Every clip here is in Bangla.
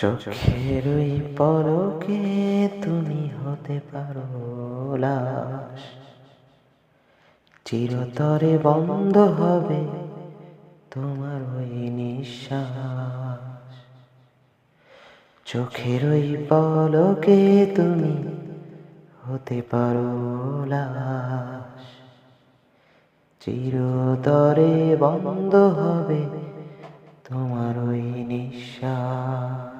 চোখের ওই পলকে তুমি হতে পারো লাশ। চিরতরে বন্ধ হবে তোমার ওই নিঃশ্বাস। চোখের ওই পলকে তুমি হতে পারো লাশ। চিরতরে বন্ধ হবে তোমার ওই নিঃশ্বাস।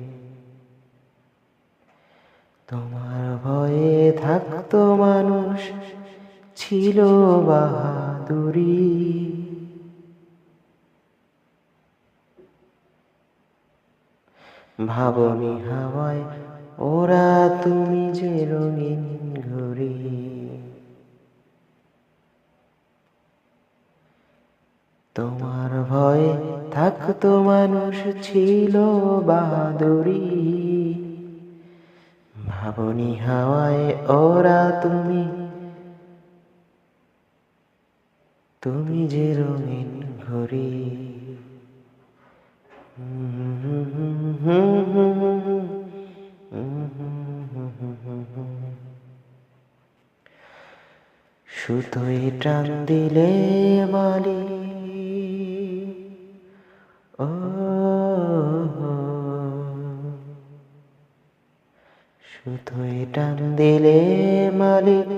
তোমার ভয়ে থাকতো মানুষ ছিল বাহাদুরি। ভাবনি হাওয়ায়, ওরা তুমি যে রঙিন ঘুরি তোমার ভয়ে থাকতো মানুষ ছিল বাহাদুরি। ভাবনি হাওয়ায় ওরা তুমি। তুমি যে রঙিন ঘড়ি। শুধুই টান দিলে মালি শুধুই টান দিলে মালিক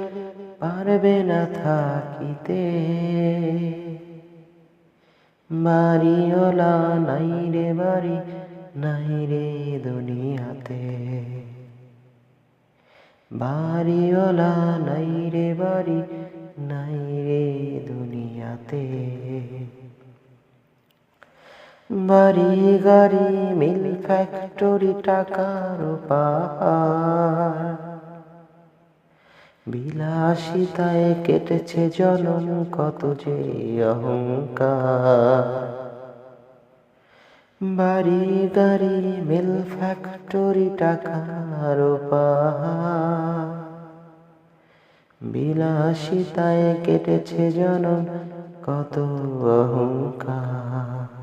পারবে না থাকিতে। বাড়িওলা নাই রে বাড়ি, নাই রে দুনিয়াতে। বাড়িওলা নাই রে বাড়ি, নাই রে দুনিয়াতে। বাড়ি গাড়ি, মিল ফ্যাক্টরি টাকার পাহাড় বিলাসিতায় কেটেছে জনম, কত যে অহংকার। বাড়ি গাড়ি, মিল ফ্যাক্টরি টাকার বিলাসিতায় কেটেছে জনম, কত অহংকার।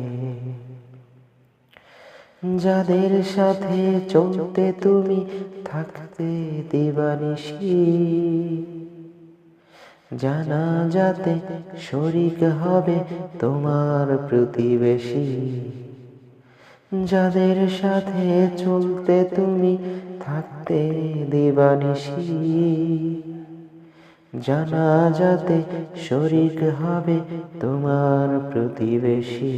যাদের সাথে চলতে তুমি থাকতে দিবানিসি জানা যাতে শরিক হবে তোমার প্রতিবেশী। যাদের সাথে চলতে তুমি থাকতে দিবানিসি জানা যাতে শরিক হবে তোমার প্রতিবেশী।